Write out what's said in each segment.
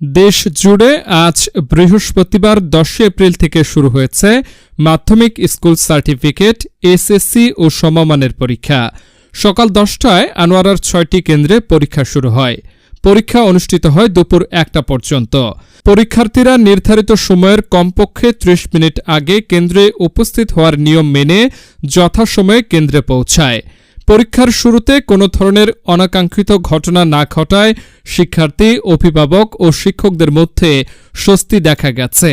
দেশ জুড়ে আজ বৃহস্পতিবার দশই এপ্রিল থেকে শুরু হয়েছে মাধ্যমিক স্কুল সার্টিফিকেট, এসএসসি ও সমমানের পরীক্ষা। সকাল দশটায় আনোয়ারার ছয়টি কেন্দ্রে পরীক্ষা শুরু হয়। পরীক্ষা অনুষ্ঠিত হয় দুপুর একটা পর্যন্ত। পরীক্ষার্থীরা নির্ধারিত সময়ের কমপক্ষে ত্রিশ মিনিট আগে কেন্দ্রে উপস্থিত হওয়ার নিয়ম মেনে যথাসময়ে কেন্দ্রে পৌঁছায়। পরীক্ষার শুরুতে কোনো ধরনের অনাকাঙ্ক্ষিত ঘটনা না ঘটায় শিক্ষার্থী, অভিভাবক ও শিক্ষকদের মধ্যে স্বস্তি দেখা গেছে।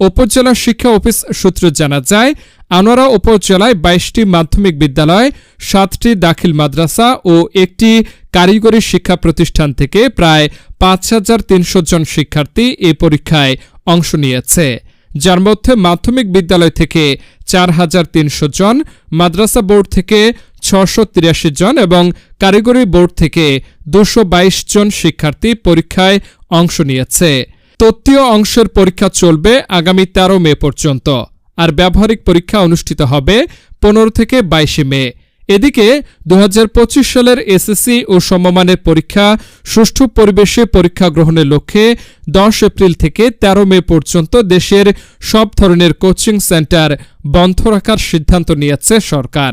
উপজেলা শিক্ষা অফিস সূত্রে জানা যায়, আনোয়ারা উপজেলায় বাইশটি মাধ্যমিক বিদ্যালয়, সাতটি দাখিল মাদ্রাসা ও একটি কারিগরি শিক্ষা প্রতিষ্ঠান থেকে প্রায় পাঁচ হাজার তিনশো জন শিক্ষার্থী এ পরীক্ষায় অংশ নিয়েছে। যার মধ্যে মাধ্যমিক বিদ্যালয় থেকে চার হাজার তিনশো জন, মাদ্রাসা বোর্ড থেকে ছশো তিরাশি জন এবং কারিগরি বোর্ড থেকে দুশো বাইশ জন শিক্ষার্থী পরীক্ষায় অংশ নিয়েছে। তত্ত্বীয় অংশের পরীক্ষা চলবে আগামী তেরো মে পর্যন্ত। আর ব্যবহারিক পরীক্ষা অনুষ্ঠিত হবে পনেরো থেকে বাইশে মে। এদিকে দু হাজার পঁচিশ সালের এসএসসি ও সমমানের পরীক্ষা সুষ্ঠু পরিবেশে পরীক্ষা গ্রহণের লক্ষ্যে দশ এপ্রিল থেকে ১৩ মে পর্যন্ত দেশের সব ধরনের কোচিং সেন্টার বন্ধ রাখার সিদ্ধান্ত নিয়েছে সরকার।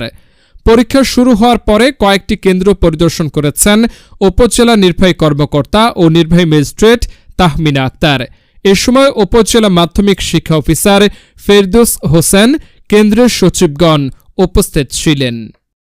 পরীক্ষা শুরু হওয়ার পরে কয়েকটি কেন্দ্র পরিদর্শন করেছেন উপজেলা নির্বাহী কর্মকর্তা ও নির্বাহী ম্যাজিস্ট্রেট তাহমিনা আক্তার। এ সময় উপজেলা মাধ্যমিক শিক্ষা অফিসার ফেরদৌস হোসেন, কেন্দ্রের সচিবগণ উপস্থিত ছিলেন।